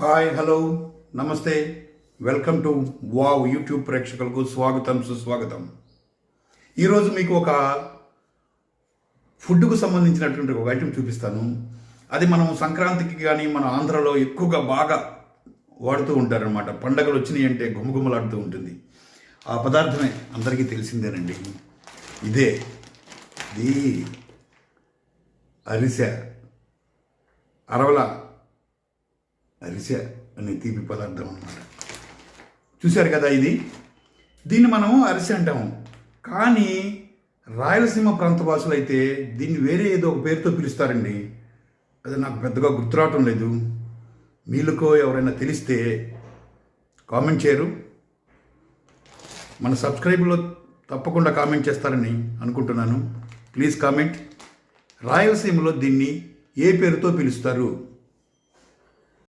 Hi hello నమస్తే. Welcome to wow YouTube ప్రేక్షకులకు స్వాగతం సుస్వాగతం. ఈరోజు మీకు ఒక ఫుడ్కు సంబంధించినటువంటి ఒక ఐటెం చూపిస్తాను. అది మనం సంక్రాంతికి కానీ మన ఆంధ్రలో ఎక్కువగా బాగా వాడుతూ ఉంటారనమాట పండగలు వచ్చినాయి అంటే గుమగుమలాడుతూ ఉంటుంది. ఆ పదార్థమే అందరికీ తెలిసిందేనండి. ఇదే. ఇది అరిసె. అరవల అరిసె అనే తీపి పదార్థం అన్నమాట. చూశారు కదా ఇది? దీన్ని మనము అరిసె అంటాము. కానీ రాయలసీమ ప్రాంత భాషలు అయితే దీన్ని వేరే ఏదో ఒక పేరుతో పిలుస్తారండి. అది నాకు పెద్దగా గుర్తురావటం లేదు. మీలకో ఎవరైనా తెలిస్తే కామెంట్ చేయరు. మన సబ్స్క్రైబ్లో తప్పకుండా కామెంట్ చేస్తారని అనుకుంటున్నాను. Please comment. రాయలసీమలో దీన్ని ఏ పేరుతో పిలుస్తారు?